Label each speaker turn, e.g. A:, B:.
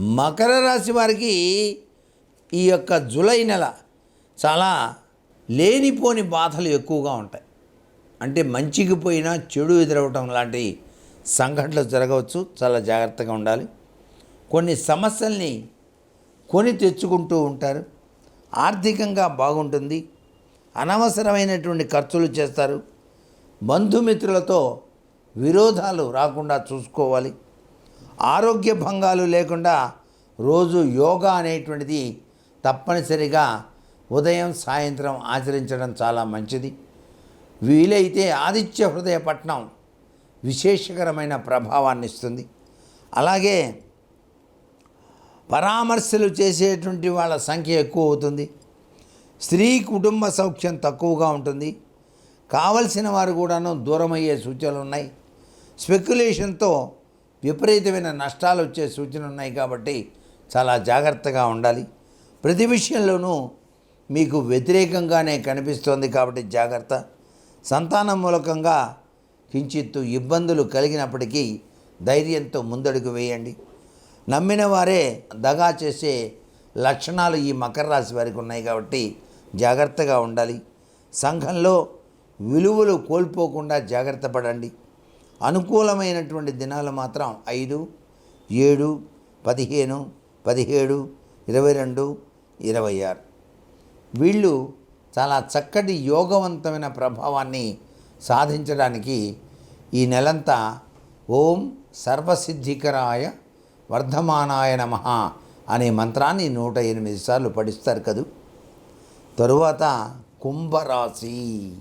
A: మకర రాశి వారికి ఈ యొక్క జూలై నెల చాలా లేనిపోని బాధలు ఎక్కువగా ఉంటాయి. అంటే మంచికి పోయినా చెడు ఎదురవటం లాంటి సంఘటనలు జరగవచ్చు. చాలా జాగ్రత్తగా ఉండాలి. కొన్ని సమస్యల్ని కొని తెచ్చుకుంటూ ఉంటారు. ఆర్థికంగా బాగుంటుంది. అనవసరమైనటువంటి ఖర్చులు చేస్తారు. బంధుమిత్రులతో విరోధాలు రాకుండా చూసుకోవాలి. ఆరోగ్య భంగాలు లేకుండా రోజు యోగా అనేటువంటిది తప్పనిసరిగా ఉదయం సాయంత్రం ఆచరించడం చాలా మంచిది. వీలైతే ఆదిత్య హృదయ పట్నం విశేషకరమైన ప్రభావాన్ని ఇస్తుంది. అలాగే పరామర్శలు చేసేటువంటి వాళ్ళ సంఖ్య ఎక్కువ అవుతుంది. స్త్రీ కుటుంబ సౌఖ్యం తక్కువగా ఉంటుంది. కావలసిన వారు కూడాను దూరమయ్యే సూచనలు ఉన్నాయి. స్పెక్యులేషన్తో విపరీతమైన నష్టాలు వచ్చే సూచనలు ఉన్నాయి కాబట్టి చాలా జాగ్రత్తగా ఉండాలి. ప్రతి విషయంలోనూ మీకు వ్యతిరేకంగానే కనిపిస్తోంది కాబట్టి జాగ్రత్త. సంతానం మూలకంగా కించిత్తు ఇబ్బందులు కలిగినప్పటికీ ధైర్యంతో ముందడుగు వేయండి. నమ్మిన వారే దగా చేసే లక్షణాలు ఈ మకర రాశి వారికి ఉన్నాయి కాబట్టి జాగ్రత్తగా ఉండాలి. సంఘంలో విలువలు కోల్పోకుండా జాగ్రత్త పడండి. అనుకూలమైనటువంటి దినాలు మాత్రం ఐదు ఏడు పదిహేను పదిహేడు ఇరవై రెండు ఇరవై ఆరు వీళ్ళు చాలా చక్కటి యోగవంతమైన ప్రభావాన్ని సాధించడానికి ఈ నెలంతా ఓం సర్వసిద్ధికరాయ వర్ధమానాయ నమ అనే మంత్రాన్ని నూట ఎనిమిది సార్లు పఠిస్తారు కదూ. తరువాత కుంభరాశి.